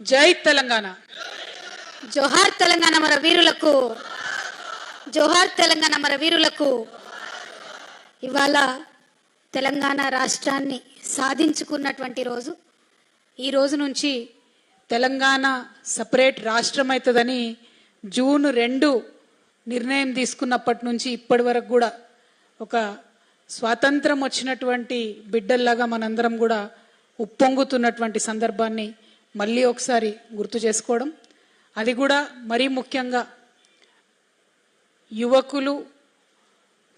జై తెలంగాణ. జోహార్ తెలంగాణ మన వీరులకు జోహార్ తెలంగాణ మన వీరులకు ఇవాళ తెలంగాణ రాష్ట్రాన్ని సాధించుకున్నటువంటి రోజు. ఈ రోజు నుంచి తెలంగాణ సపరేట్ రాష్ట్రం అవుతుందని జూన్ రెండు నిర్ణయం తీసుకున్నప్పటి నుంచి ఇప్పటి వరకు కూడా ఒక స్వాతంత్రం వచ్చినటువంటి బిడ్డల్లాగా మనందరం కూడా ఉప్పొంగుతున్నటువంటి సందర్భాన్ని మళ్ళీ ఒకసారి గుర్తు చేసుకోవడం. అది కూడా మరీ ముఖ్యంగా యువకులు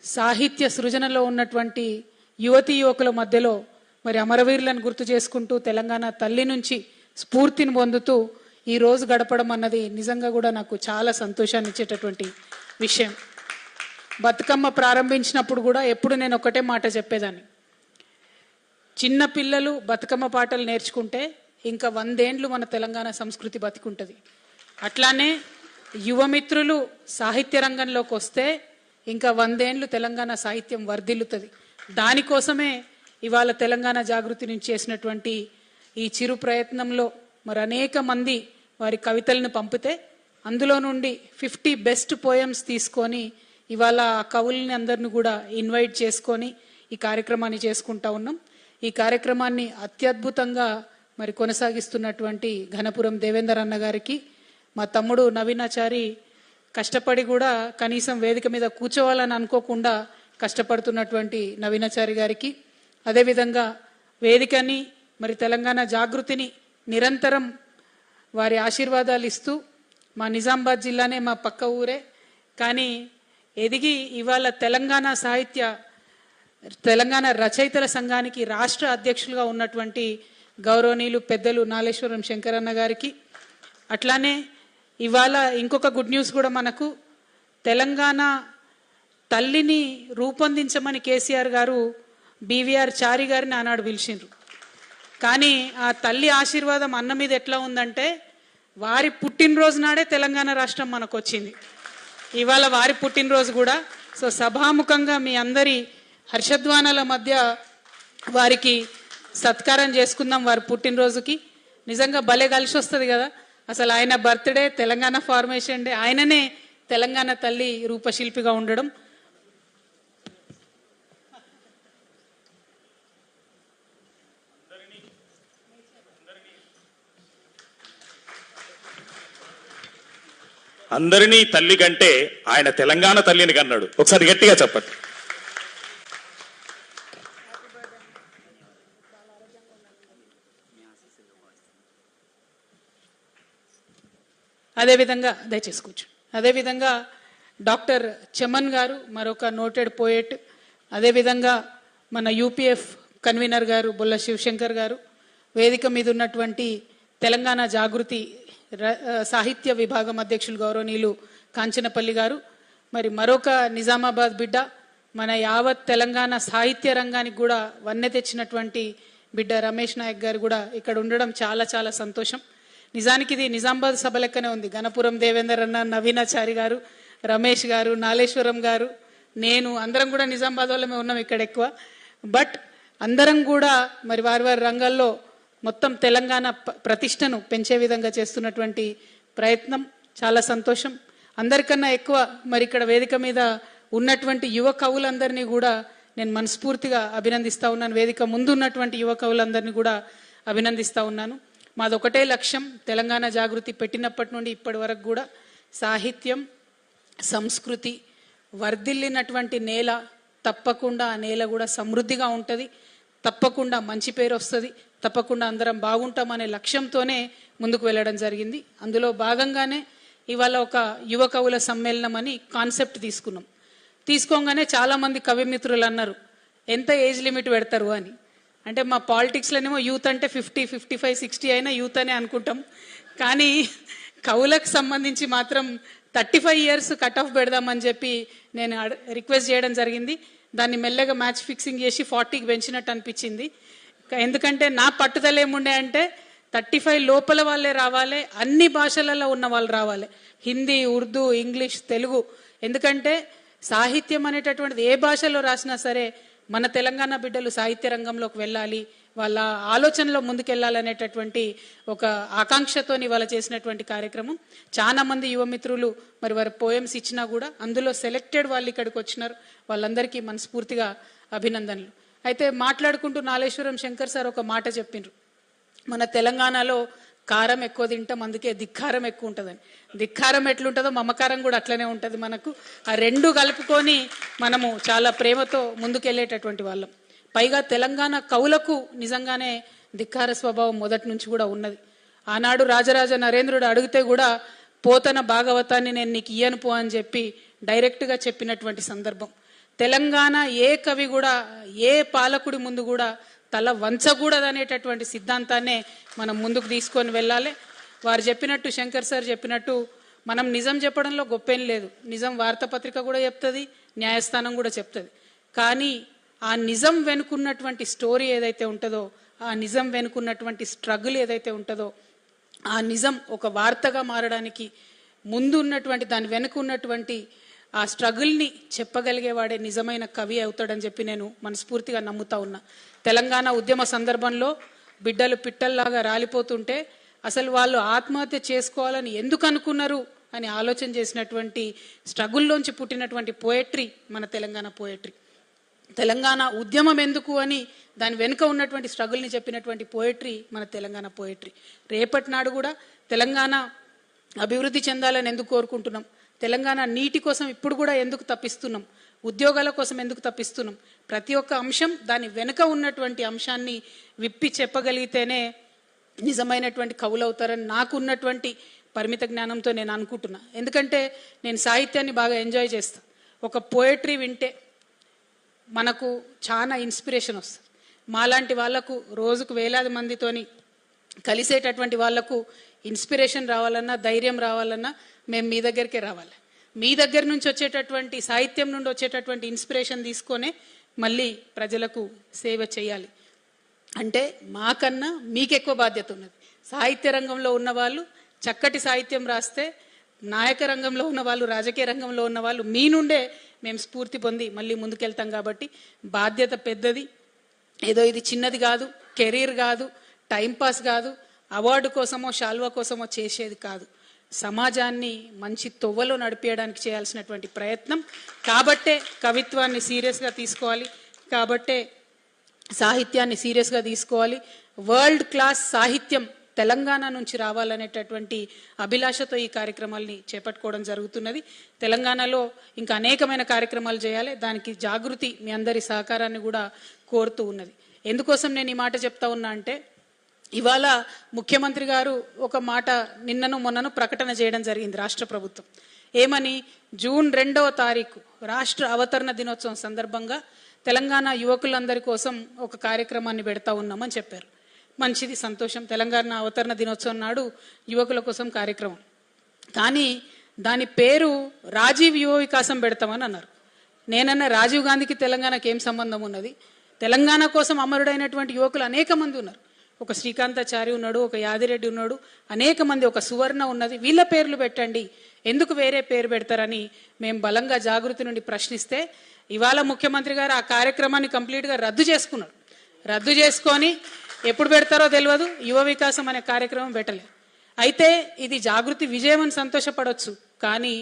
సాహిత్య సృజనలో ఉన్నటువంటి యువతి యువకుల మధ్యలో మరి అమరవీరులను గుర్తు చేసుకుంటూ తెలంగాణ తల్లి నుంచి స్ఫూర్తిని పొందుతూ ఈ రోజు గడపడం అన్నది నిజంగా కూడా నాకు చాలా సంతోషాన్ని ఇచ్చేటటువంటి విషయం. బతుకమ్మ ప్రారంభించినప్పుడు కూడా ఎప్పుడు నేను ఒకటే మాట చెప్పేదాన్ని. చిన్న పిల్లలు బతుకమ్మ పాటలు నేర్చుకుంటే ఇంకా వందేండ్లు మన తెలంగాణ సంస్కృతి బతికుంటుంది. అట్లానే యువమిత్రులు సాహిత్య రంగంలోకి వస్తే ఇంకా వందేండ్లు తెలంగాణ సాహిత్యం వర్ధిల్లుతుంది. దానికోసమే ఇవాళ తెలంగాణ జాగృతి నుంచి చేసినటువంటి ఈ చిరు ప్రయత్నంలో మరి అనేక మంది వారి కవితలను పంపితే అందులో నుండి ఫిఫ్టీ బెస్ట్ పోయమ్స్ తీసుకొని ఇవాళ ఆ కవుల్ని అందరిని కూడా ఇన్వైట్ చేసుకొని ఈ కార్యక్రమాన్ని చేసుకుంటా ఉన్నాం. ఈ కార్యక్రమాన్ని అత్యద్భుతంగా మరి కొనసాగిస్తున్నటువంటి ఘనపురం దేవేందర్ అన్న గారికి మా తమ్ముడు నవీనాచారి కష్టపడి కూడా కనీసం వేదిక మీద కూర్చోవాలని అనుకోకుండా కష్టపడుతున్నటువంటి నవీనాచారి గారికి అదేవిధంగా వేదికని మరి తెలంగాణ జాగృతిని నిరంతరం వారి ఆశీర్వాదాలు ఇస్తూ మా నిజామాబాద్ జిల్లానే మా పక్క ఊరే. కానీ ఎదిగి ఇవాళ తెలంగాణ సాహిత్య తెలంగాణ రచయితల సంఘానికి రాష్ట్ర అధ్యక్షులుగా ఉన్నటువంటి గౌరవనీయులు పెద్దలు నాలేశ్వరం శంకరన్న గారికి. అట్లానే ఇవాళ ఇంకొక గుడ్ న్యూస్ కూడా మనకు. తెలంగాణ తల్లిని రూపొందించమని కేసీఆర్ గారు బీవీఆర్ చారి గారిని ఆనాడు పిలిచిండ్రు. కానీ ఆ తల్లి ఆశీర్వాదం అన్న మీద ఎట్లా ఉందంటే వారి పుట్టినరోజు నాడే తెలంగాణ రాష్ట్రం మనకు వచ్చింది ఇవాళ వారి పుట్టినరోజు కూడా. సో సభాముఖంగా మీ అందరి హర్షధ్వానాల మధ్య వారికి సత్కారం చేసుకుందాం వారి పుట్టినరోజుకి. నిజంగా భలే కలిసి వస్తుంది కదా. అసలు ఆయన బర్త్డే తెలంగాణ ఫార్మేషన్ డే. ఆయననే తెలంగాణ తల్లి రూపశిల్పిగా ఉండడం. అందరినీ తల్లి కంటే ఆయన తెలంగాణ తల్లిని కన్నాడు. ఒకసారి గట్టిగా చెప్పండి. అదేవిధంగా దయచేసి కూర్చో అదేవిధంగా డాక్టర్ చమన్ గారు మరొక నోటెడ్ పోయెట్. అదేవిధంగా మన యూపీఎఫ్ కన్వీనర్ గారు బొల్ల శివశంకర్ గారు. వేదిక మీద ఉన్నటువంటి తెలంగాణ జాగృతి ర- సాహిత్య విభాగం అధ్యక్షులు గౌరవనీయులు కాంచనపల్లి గారు. మరి మరొక నిజామాబాద్ బిడ్డ మన యావత్ తెలంగాణ సాహిత్య రంగానికి కూడా వన్నె తెచ్చినటువంటి బిడ్డ రమేష్ నాయక్ గారు కూడా ఇక్కడ ఉండడం చాలా చాలా సంతోషం. నిజానికి ఇది నిజామాబాద్ సభ లెక్కనే ఉంది. గణపురం దేవేందర్ అన్న నవీనాచారి గారు రమేష్ గారు నాలేశ్వరం గారు నేను అందరం కూడా నిజామాబాద్ వాళ్ళమే ఉన్నాం ఇక్కడ ఎక్కువ. బట్ అందరం కూడా మరి వారి వారి రంగాల్లో మొత్తం తెలంగాణ ప్రతిష్టను పెంచే విధంగా చేస్తున్నటువంటి ప్రయత్నం చాలా సంతోషం. అందరికన్నా ఎక్కువ మరి ఇక్కడ వేదిక మీద ఉన్నటువంటి యువ కవులందరినీ కూడా నేను మనస్ఫూర్తిగా అభినందిస్తా ఉన్నాను. వేదిక ముందు ఉన్నటువంటి యువ కవులందరినీ కూడా అభినందిస్తూ ఉన్నాను. మాదొకటే లక్ష్యం తెలంగాణ జాగృతి పెట్టినప్పటి నుండి ఇప్పటి వరకు కూడా సాహిత్యం సంస్కృతి వర్ధిల్లినటువంటి నేల తప్పకుండా ఆ నేల కూడా సమృద్ధిగా ఉంటుంది. తప్పకుండా మంచి పేరు వస్తుంది. తప్పకుండా అందరం బాగుంటామనే లక్ష్యంతోనే ముందుకు వెళ్ళడం జరిగింది. అందులో భాగంగానే ఇవాళ ఒక యువ కవుల సమ్మేళనం అని కాన్సెప్ట్ తీసుకున్నాం. తీసుకోగానే చాలామంది కవిమిత్రులు అన్నారు ఎంత ఏజ్ లిమిట్ పెడతారు? అని. అంటే మా పాలిటిక్స్లోనేమో యూత్ అంటే ఫిఫ్టీ ఫిఫ్టీ ఫైవ్ సిక్స్టీ అయినా యూత్ అనే అనుకుంటాం. కానీ కవులకు సంబంధించి మాత్రం thirty five years cut off పెడదామని చెప్పి నేను అడ- రిక్వెస్ట్ చేయడం జరిగింది. దాన్ని మెల్లగా మ్యాచ్ ఫిక్సింగ్ చేసి ఫార్టీకి పెంచినట్టు అనిపించింది. ఎందుకంటే నా పట్టుదల ఏముండే అంటే థర్టీ ఫైవ్ లోపల వాళ్ళే రావాలి అన్ని భాషలలో ఉన్న వాళ్ళు రావాలి. హిందీ ఉర్దూ ఇంగ్లీష్ తెలుగు. ఎందుకంటే సాహిత్యం అనేటటువంటిది ఏ భాషలో రాసినా సరే మన తెలంగాణ బిడ్డలు సాహిత్య రంగంలోకి వెళ్ళాలి వాళ్ళ ఆలోచనలో ముందుకెళ్ళాలనేటటువంటి ఒక ఆకాంక్షతోని వాళ్ళ చేసినటువంటి కార్యక్రమం. చాలా మంది యువమిత్రులు మరి వారి పోయమ్స్ ఇచ్చినా కూడా అందులో సెలెక్టెడ్ వాళ్ళు ఇక్కడికి వచ్చినారు. వాళ్ళందరికీ మనస్ఫూర్తిగా అభినందనలు. అయితే మాట్లాడుకుంటూ నాలేశ్వరం శంకర్ సార్ ఒక మాట చెప్పిండ్రు. మన తెలంగాణలో కారం ఎక్కువ తింటాం అందుకే ధిక్కారం ఎక్కువ ఉంటుందని. ధిక్కారం ఎట్లుంటుందో మమకారం కూడా అట్లనే ఉంటుంది మనకు. ఆ రెండు కలుపుకొని మనము చాలా ప్రేమతో ముందుకెళ్ళేటటువంటి వాళ్ళం. పైగా తెలంగాణ కవులకు నిజంగానే ధిక్కార స్వభావం మొదటి నుంచి కూడా ఉన్నది. ఆనాడు రాజరాజ నరేంద్రుడు అడిగితే కూడా పోతన భాగవతాన్ని నేను నీకు ఇయ్యను పో అని చెప్పి డైరెక్ట్గా చెప్పినటువంటి సందర్భం. తెలంగాణ ఏ కవి కూడా ఏ పాలకుడి ముందు కూడా తల వంచకూడదు అనేటటువంటి సిద్ధాంతాన్నే మనం ముందుకు తీసుకొని వెళ్ళాలి. వారు చెప్పినట్టు శంకర్ సార్ చెప్పినట్టు మనం నిజం చెప్పడంలో గొప్పేం లేదు. నిజం వార్తాపత్రిక కూడా చెప్తుంది న్యాయస్థానం కూడా చెప్తుంది. కానీ ఆ నిజం వెనుకున్నటువంటి స్టోరీ ఏదైతే ఉంటుందో ఆ నిజం వెనుకున్నటువంటి స్ట్రగుల్ ఏదైతే ఉంటుందో ఆ నిజం ఒక వార్తగా మారడానికి ముందు ఉన్నటువంటి దాని వెనుక ఉన్నటువంటి ఆ స్ట్రగుల్ని చెప్పగలిగేవాడే నిజమైన కవి అవుతాడని చెప్పి నేను మనస్ఫూర్తిగా నమ్ముతా ఉన్నా. తెలంగాణ ఉద్యమ సందర్భంలో బిడ్డలు పిట్టల్లాగా రాలిపోతుంటే అసలు వాళ్ళు ఆత్మహత్య చేసుకోవాలని ఎందుకు అనుకున్నారు అని ఆలోచన చేసినటువంటి స్ట్రగుల్లోంచి పుట్టినటువంటి పోయట్రీ మన తెలంగాణ పోయట్రీ. తెలంగాణ ఉద్యమం ఎందుకు అని దాని వెనుక ఉన్నటువంటి స్ట్రగుల్ని చెప్పినటువంటి పోయట్రీ మన తెలంగాణ పోయట్రీ. రేపటి నాడు కూడా తెలంగాణ అభివృద్ధి చెందాలని ఎందుకు కోరుకుంటున్నాం? తెలంగాణ నీటి కోసం ఇప్పుడు కూడా ఎందుకు తప్పిస్తున్నాం? ఉద్యోగాల కోసం ఎందుకు తప్పిస్తున్నాం? ప్రతి ఒక్క అంశం దాని వెనుక ఉన్నటువంటి అంశాన్ని విప్పి చెప్పగలిగితేనే నిజమైనటువంటి కవులు అవుతారని నాకు ఉన్నటువంటి పరిమిత జ్ఞానంతో నేను అనుకుంటున్నా. ఎందుకంటే నేను సాహిత్యాన్ని బాగా ఎంజాయ్ చేస్తాను ఒక పోయట్రీ వింటే మనకు చాలా ఇన్స్పిరేషన్ వస్తుంది. మాలాంటి వాళ్ళకు రోజుకు వేలాది మందితోని కలిసేటటువంటి వాళ్ళకు ఇన్స్పిరేషన్ రావాలన్నా ధైర్యం రావాలన్నా మేము మీ దగ్గరికే రావాలి. మీ దగ్గర నుంచి వచ్చేటటువంటి సాహిత్యం నుండి వచ్చేటటువంటి ఇన్స్పిరేషన్ తీసుకొనే మళ్ళీ ప్రజలకు సేవ చేయాలి. అంటే మాకన్నా మీకు ఎక్కువ బాధ్యత ఉన్నది సాహిత్య రంగంలో ఉన్న వాళ్ళు చక్కటి సాహిత్యం రాస్తే నాయక రంగంలో ఉన్న వాళ్ళు రాజకీయ రంగంలో ఉన్న వాళ్ళు మీ నుండే మేము స్ఫూర్తి పొంది మళ్ళీ ముందుకెళ్తాం కాబట్టి బాధ్యత పెద్దది. ఏదో ఇది చిన్నది కాదు కెరీర్ కాదు టైంపాస్ కాదు అవార్డు కోసమో శాల్వా కోసమో చేసేది కాదు. సమాజాన్ని మంచి తొవ్వలో నడిపేయడానికి చేయాల్సినటువంటి ప్రయత్నం. కాబట్టే కవిత్వాన్ని సీరియస్గా తీసుకోవాలి. కాబట్టే సాహిత్యాన్ని సీరియస్గా తీసుకోవాలి. వరల్డ్ క్లాస్ సాహిత్యం తెలంగాణ నుంచి రావాలనేటటువంటి అభిలాషతో ఈ కార్యక్రమాల్ని చేపట్టుకోవడం జరుగుతున్నది. తెలంగాణలో ఇంకా అనేకమైన కార్యక్రమాలు చేయాలి. దానికి జాగృతి మీ అందరి సహకారాన్ని కూడా కోరుతూ ఉన్నది. ఎందుకోసం నేను ఈ మాట చెప్తా ఉన్నా అంటే ఇవాళ ముఖ్యమంత్రి గారు ఒక మాట నిన్నను మొన్నను ప్రకటన చేయడం జరిగింది రాష్ట్ర ప్రభుత్వం. ఏమని? జూన్ రెండవ తారీఖు రాష్ట్ర అవతరణ దినోత్సవం సందర్భంగా తెలంగాణ యువకులందరి కోసం ఒక కార్యక్రమాన్ని పెడతా ఉన్నామని చెప్పారు. మంచిది సంతోషం. తెలంగాణ అవతరణ దినోత్సవం నాడు యువకుల కోసం కార్యక్రమం. కానీ దాని పేరు రాజీవ్ యువ వికాసం పెడతామని అన్నారు. నేనన్న రాజీవ్ గాంధీకి తెలంగాణకి ఏం సంబంధం ఉన్నది? తెలంగాణ కోసం అమరుడైనటువంటి యువకులు అనేక మంది ఉన్నారు. ఒక శ్రీకాంతాచారి ఉన్నాడు ఒక యాదిరెడ్డి ఉన్నాడు అనేక మంది ఒక సువర్ణ ఉన్నది. వీళ్ళ పేర్లు పెట్టండి. ఎందుకు వేరే పేరు పెడతారని మేము బలంగా జాగృతి నుండి ప్రశ్నిస్తే ఇవాళ ముఖ్యమంత్రి గారు ఆ కార్యక్రమాన్ని కంప్లీట్గా రద్దు చేసుకున్నాడు రద్దు చేసుకొని ఎప్పుడు పెడతారో తెలియదు యువ వికాసం అనే కార్యక్రమం పెట్టలేదు అయితే ఇది జాగృతి విజయం అని సంతోషపడవచ్చు కానీ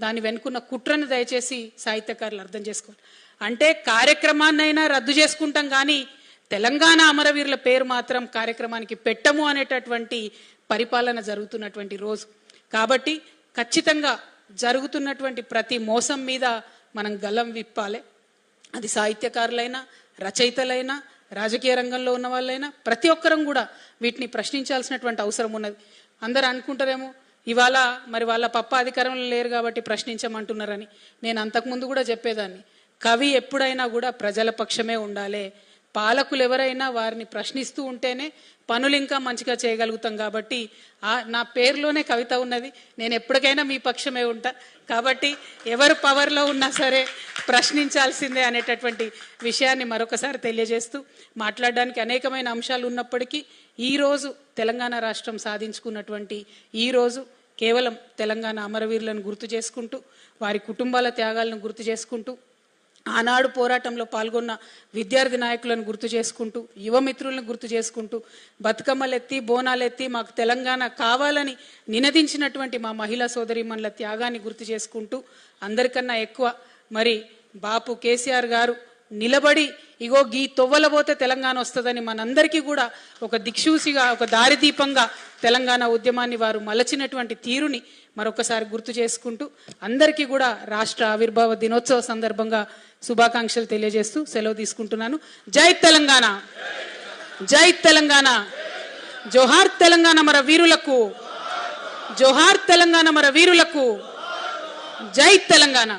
దాని వెనుకున్న కుట్రను దయచేసి సాహిత్యకారులు అర్థం చేసుకోవాలి. అంటే కార్యక్రమాన్నైనా రద్దు చేసుకుంటాం కానీ తెలంగాణ అమరవీరుల పేరు మాత్రం కార్యక్రమానికి పెట్టము అనేటటువంటి పరిపాలన జరుగుతున్నటువంటి రోజు. కాబట్టి ఖచ్చితంగా జరుగుతున్నటువంటి ప్రతి మోసం మీద మనం గలం విప్పాలి. అది సాహిత్యకారులైనా రచయితలైనా రాజకీయ రంగంలో ఉన్న వాళ్ళైనా ప్రతి ఒక్కరం కూడా వీటిని ప్రశ్నించాల్సినటువంటి అవసరం ఉన్నది. అందరు అనుకుంటారేమో ఇవాళ మరి వాళ్ళ పప్ప అధికారంలో లేరు కాబట్టి ప్రశ్నించమంటున్నారని. నేను అంతకుముందు కూడా చెప్పేదాన్ని. కవి ఎప్పుడైనా కూడా ప్రజల పక్షమే ఉండాలి. పాలకులు ఎవరైనా వారిని ప్రశ్నిస్తూ ఉంటేనే పనులు ఇంకా మంచిగా చేయగలుగుతాం కాబట్టి ఆ నా పేరులోనే కవిత ఉన్నది. నేను ఎప్పటికైనా మీ పక్షమే ఉంటా. కాబట్టి ఎవరు పవర్లో ఉన్నా సరే ప్రశ్నించాల్సిందే అనేటటువంటి విషయాన్ని మరొకసారి తెలియజేస్తూ మాట్లాడడానికి అనేకమైన అంశాలు ఉన్నప్పటికీ ఈరోజు తెలంగాణ రాష్ట్రం సాధించుకున్నటువంటి ఈ రోజు కేవలం తెలంగాణ అమరవీరులను గుర్తు చేసుకుంటూ వారి కుటుంబాల త్యాగాలను గుర్తు చేసుకుంటూ ఆనాడు పోరాటంలో పాల్గొన్న విద్యార్థి నాయకులను గుర్తు చేసుకుంటూ యువమిత్రులను గుర్తు చేసుకుంటూ బతుకమ్మలెత్తి బోనాలెత్తి మాకు తెలంగాణ కావాలని నినదించినటువంటి మా మహిళా సోదరిమణుల త్యాగాన్ని గుర్తు చేసుకుంటూ అందరికన్నా ఎక్కువ మరి బాపు కేసీఆర్ గారు నిలబడి ఇగో గీ తొవ్వలబోతే తెలంగాణ వస్తుందని మనందరికీ కూడా ఒక దిక్సూసిగా ఒక దారిదీపంగా తెలంగాణ ఉద్యమాన్ని వారు మలచినటువంటి తీరుని మరొకసారి గుర్తు చేసుకుంటూ అందరికీ కూడా రాష్ట్ర ఆవిర్భావ దినోత్సవ సందర్భంగా శుభాకాంక్షలు తెలియజేస్తూ సెలవు తీసుకుంటున్నాను. జై తెలంగాణ! జై తెలంగాణ! జోహార్ తెలంగాణ మన వీరులకు! జోహార్ తెలంగాణ మన వీరులకు! జై తెలంగాణ!